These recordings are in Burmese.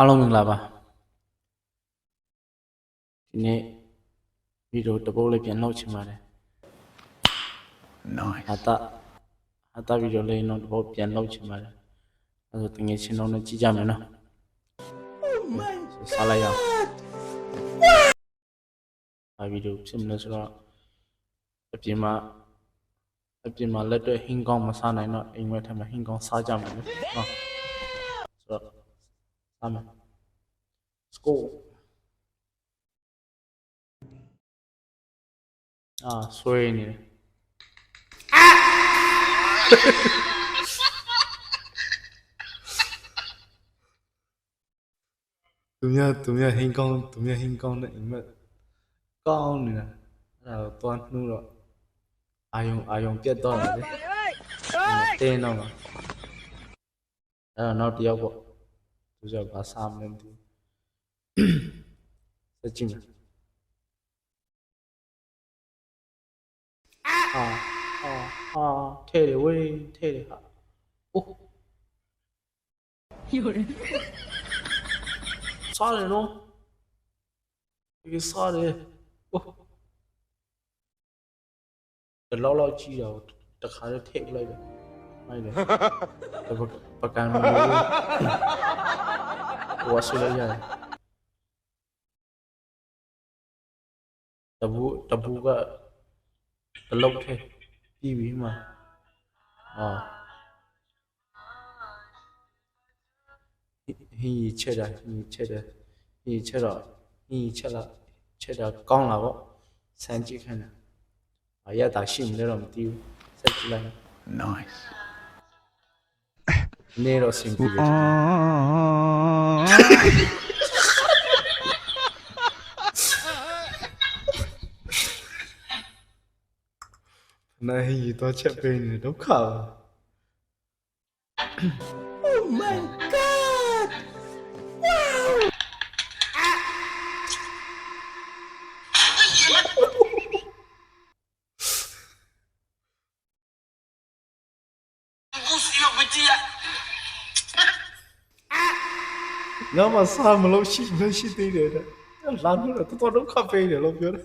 အားလုံးမင်္ဂလာပါဒီနေ့ဗီဒီယိုတစ်ပုတ်လေးပြန်လုပ်ချင်ပါတယ် Nice. ဟာတာဟာတာဗီဒီယိုလေးတော့တစ်ပုတ်ပြန်လုပ်ချင်ပါတယ်အဲဒါဆိုတငယ်ချင်းတော့လည်းကြည့်ကြမယ်နော် Oh my god စားလိုက်ရအောင်ဟာဗီဒီယိုဖြစ်မလို့ဆိုတော့အပြင်မှာအပြင်မှာလက်တွေ့ဟင်းကောင်းမစားနိုင်တော့အိမ်ဝဲထဲမှာဟင်းကောင်းစားကြမယ်နော်နော်ဆိုတော့ um, school. Ah, sueño. Ah! tụi nhà tụi nhà hình con tụi nhà hình con đấy mà con này nè. Là toàn nu rồi. Ai dùng ai dùng tiền to rồi đấy. Tên nào mà? À là nó tiêu của 不是要把上面的再进来。啊啊啊！退了喂，退了哈。哦，有人 杀人喽！给杀人！哦，这老老鸡了，这还是开过来的，妈的，不不不敢。 မိုက်တယ်တပပကံမလို့ဝါဆွေးလိုက်ရတယ်တဘူတဘူကတလောက်ထဲပြီးပြီမှာအာဟင်းချက်တာဟင်းချက်တယ်ဟင်းချက်တော့ဟင်းချက်လာချက်တာကောင်းလာပေါ့စမ်းကြည့်ခိုင်းတာအရတာရှိမလဲတော့မသိဘူးစက်ကြည့်လိုက် Nice. နေတော့စင်ပြီ này hình như tao chạy về này đâu khở Oh my god Wow Gus yêu ငါမစားမလို့ရှိမရှိသေးတယ်တဲ့လာလို့တော့တော်တော်ဒုက္ခပေးတယ်လို့ပြောတယ်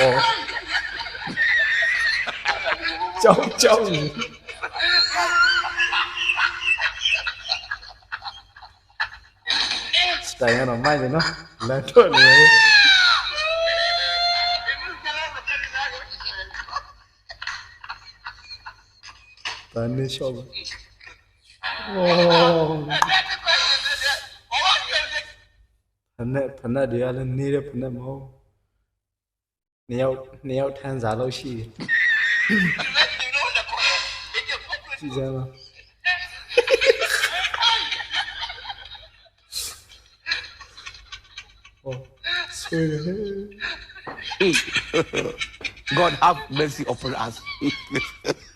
哦，ကြောက်ကြောက်နေစတိုင်ရတော့မိုက်တယ်နော်လမ်းထွက်နေတယ် I over. Phanet phanet dia là ni đó phanet than giả Oh, God have mercy upon us.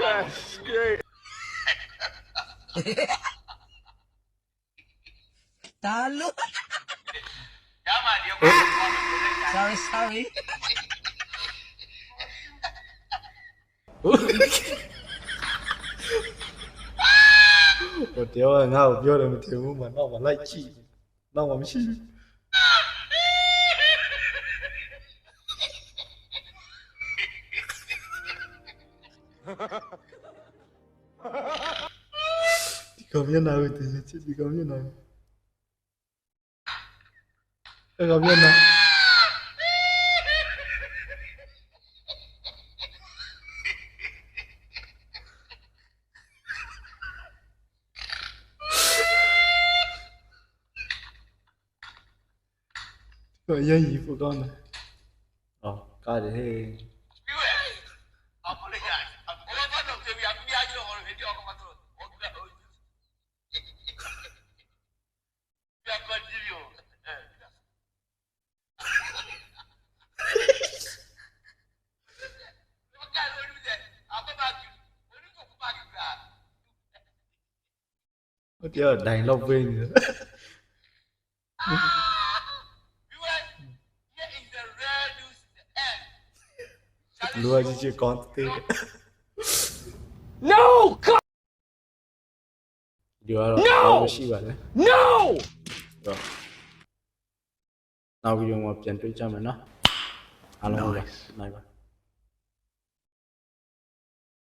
That's great. တာလို့ Ya, man, you're going sorry sorry ။ဟိုတယောက်ကငါ့ကိုပြောတယ်မသိဘူးမနောက်မှလိုက်ကြည့်။နောက်မှမရှိဘူး говняна үд чи би говняна. Говняна. Rồi dân gì phụ con này Ờ, coi để thế Hãy subscribe cho kênh Ghiền Mì Gõ Để không bỏ lỡ những video hấp dẫn nó giờ ở đành long vinh lừa chứ chưa con tin no God. Được rồi, no! No! Rồi. Nào video mà trận tôi cho mình nó. Alo, nice. này bạn.